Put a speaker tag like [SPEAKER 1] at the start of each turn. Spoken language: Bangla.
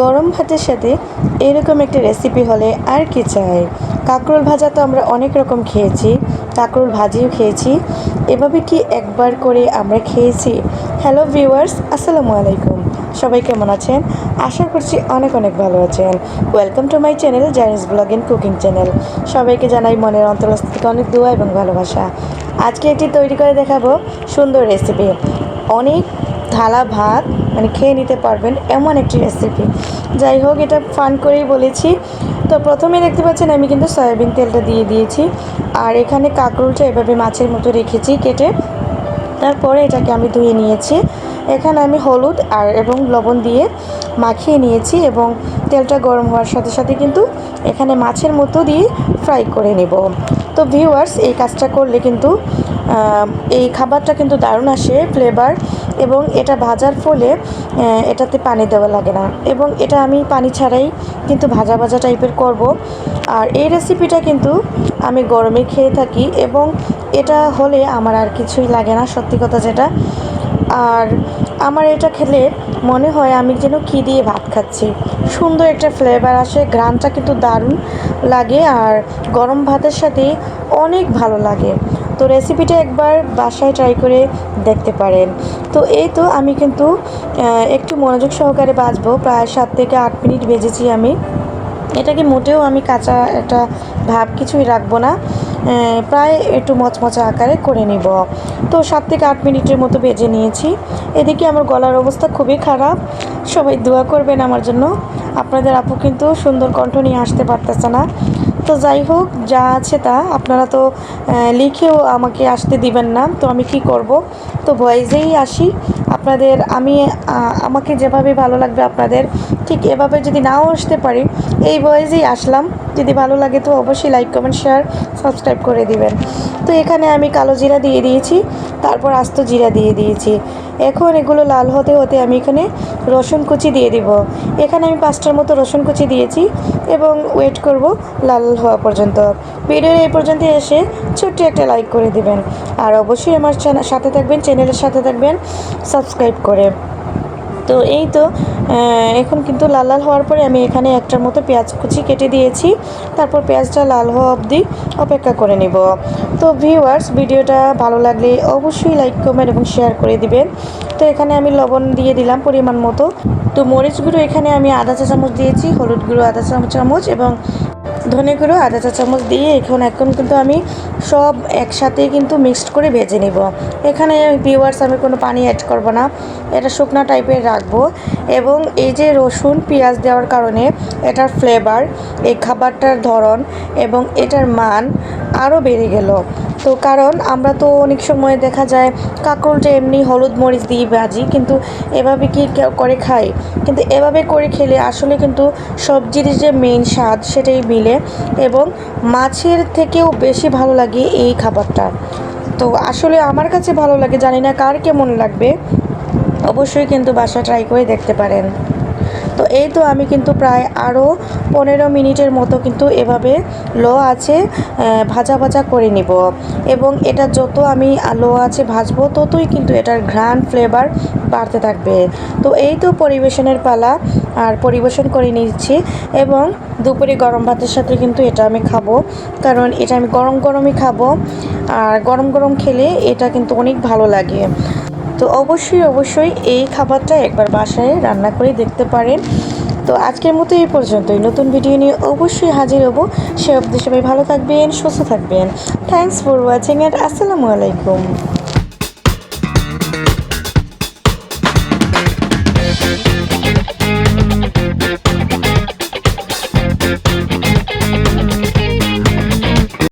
[SPEAKER 1] গরম ভাতের সাথে এরকম একটা রেসিপি হলে আর কি চাই? কাঁকরোল ভাজা তো আমরা অনেক রকম খেয়েছি। কাঁকরোল ভাজিও খেয়েছি। এভাবে কি একবার করে আমরা খেয়েছি? হ্যালো ভিউয়ার্স আসসালামু আলাইকুম। সবাই কেমন আছেন? আশা করছি অনেক অনেক ভালো আছেন। Welcome to my channel Jaini's blog in cooking channel সবাইকে জানাই মনের অন্তরস্থ থেকে অনেক দোয়া এবং ভালোবাসা। আজকে এটি তৈরি করে দেখাবো সুন্দর রেসিপি অনেক থালা, ভাত মানে খেয়ে নিতে পারবেন এমন একটি রেসিপি যাই হোক, এটা ফান করেই বলেছি। তো প্রথমে দেখতে পাচ্ছেন, আমি কিন্তু সয়াবিন তেলটা দিয়ে দিয়েছি। আর এখানে কাঁকরোলটা এভাবে মাছের মতো রেখেছি কেটে। তারপরে এটাকে আমি ধুয়ে নিয়েছি। এখানে আমি হলুদ আর এবং লবণ দিয়ে মাখিয়ে নিয়েছি এবং তেলটা গরম হওয়ার সাথে সাথে কিন্তু এখানে মাছের মতো দিয়ে ফ্রাই করে নেব। তো ভিউয়ার্স এই কাজটা করলে কিন্তু এই খাবারটা কিন্তু দারুণ আসে ফ্লেভার এবং এটা ভাজার ফলে এটাতে পানি দেওয়া লাগে না। এবং এটা আমি পানি ছাড়াই কিন্তু ভাজা ভাজা টাইপের করব। আর এই রেসিপিটা কিন্তু আমি গরমে খেয়ে থাকি, এবং এটা হলে আমার আর কিছুই লাগে না, সত্যি কথা যেটা। আর আমার এটা খেলে মনে হয় আমি যেন কী দিয়ে ভাত খাচ্ছি। সুন্দর একটা ফ্লেভার আসে গ্রানটা কিন্তু দারুণ লাগে আর গরম ভাতের সাথে অনেক ভালো লাগে। তো রেসিপিটা একবার বাসায় ট্রাই করে দেখতে পারেন। তো এই তো আমি কিন্তু একটু মনোযোগ সহকারে বাজবো, প্রায় সাত থেকে আট মিনিট বেজেছি আমি। এটাকে মোটেও আমি কাঁচা একটা ভাব কিছুই রাখব না। প্রায় একটু মচমচা আকারে করে নিব। তো সাত থেকে আট মিনিটের মতো ভেজে নিয়েছি। এদিকে আমার গলার অবস্থা খুবই খারাপ। সবাই দোয়া করবেন আমার জন্য। আপনাদের আপু কিন্তু সুন্দর কণ্ঠ নিয়ে আসতে পারতেছে না। তো যাই হোক, যা আছে তা। আপনারা তো লিখেও আমাকে আসতে দিবেন না। তো আমি কি করব? তো ভয়েসেই আসি। আপনাদের, আমি আমাকে যেভাবে ভালো লাগবে আপনাদের, ঠিক এভাবে যদি নাও আসতে পারি, এই বয়েসেই আসলাম। যদি ভালো লাগে তো অবশ্যই লাইক কমেন্ট শেয়ার সাবস্ক্রাইব করে দিবেন। তো এখানে আমি কালো জিরা দিয়ে দিয়েছি, তারপর আস্ত জিরা দিয়ে দিয়েছি। এখন এগুলো লাল হতে হতে আমি এখানে রসুন কুচি দিয়ে দিব। এখানে আমি পাঁচটার মতো রসুন কুচি দিয়েছি এবং ওয়েট করব লাল হওয়া পর্যন্ত। ভিডিওর এই পর্যন্ত এসে ছোট্ট একটা লাইক করে দিবেন। আর অবশ্যই আমার সাথে থাকবেন চ্যানেলের সাথে থাকবেন সাবস্ক্রাইব করে। তো এই তো এখন কিন্তু লাল লাল হওয়ার পরে আমি এখানে একটার মতো পেঁয়াজ কুচি কেটে দিয়েছি। তারপর পেঁয়াজটা লাল হওয়া অবধি অপেক্ষা করে নিব। তো ভিউয়ার্স ভিডিওটা ভালো লাগলে অবশ্যই লাইক কমেন্ট এবং শেয়ার করে দিবেন। তো এখানে আমি লবণ দিয়ে দিলাম পরিমাণ মতো। তো মরিচ গুঁড়ো এখানে আমি আধা চা চামচ দিয়েছি, হলুদ গুঁড়ো আধা চা চামচ এবং ধনে গুঁড়ো আধা চা চামচ দিয়ে এখন এখন কিন্তু আমি সব একসাথে কিন্তু মিক্সড করে ভেজে নিব। এখানে পিওয়ার্স আমি কোনো পানি অ্যাড করব না। এটা শুকনা টাইপের রাখব। এবং এই যে রসুন, পেঁয়াজ দেওয়ার কারণে এটার ফ্লেভার এই খাবারটার ধরন এবং এটার মান আরও বেড়ে গেল। তো কারণ আমরা তো অনেক সময় দেখা যায় কাঁকরোলটা এমনি হলুদ মরিচ দিয়ে ভাজি, কিন্তু এভাবে কি করে খাই কিন্তু এভাবে করে খেলে আসলে কিন্তু সবজির যে মেইন স্বাদ সেটাই মিলে এবং মাছের থেকেও বেশি ভালো লাগে এই খাবারটা। তো আসলে আমার কাছে ভালো লাগে, জানি না কার কেমন লাগবে, অবশ্যই কিন্তু বাসা ট্রাই করে দেখতে পারেন। তো এই তো আমি কিন্তু প্রায় আরও পনেরো মিনিটের মতো কিন্তু এভাবে লো আছে ভাজা ভাজা করে নিব। এবং এটা যত আমি লো আছে ভাজবো, ততই কিন্তু এটার ঘ্রাণ ফ্লেভার বাড়তে থাকবে। তো এই তো পরিবেশনের পালা, আর পরিবেশন করে নিচ্ছি। এবং দুপুরে গরম ভাতের সাথে কিন্তু এটা আমি খাব, কারণ এটা আমি গরম গরমই খাব। আর গরম গরম খেলে এটা কিন্তু অনেক ভালো লাগে। তো অবশ্যই অবশ্যই এই খাবারটা একবার বাসায় রান্না করে দেখতে পারেন। তো আজকের মতো এই পর্যন্তই। নতুন ভিডিও নিয়ে অবশ্যই হাজির হব। সে অবধি সবাই ভালো থাকবেন, সুস্থ থাকবেন। থ্যাংকস ফর ওয়াচিং অ্যান্ড আসসালামু আলাইকুম।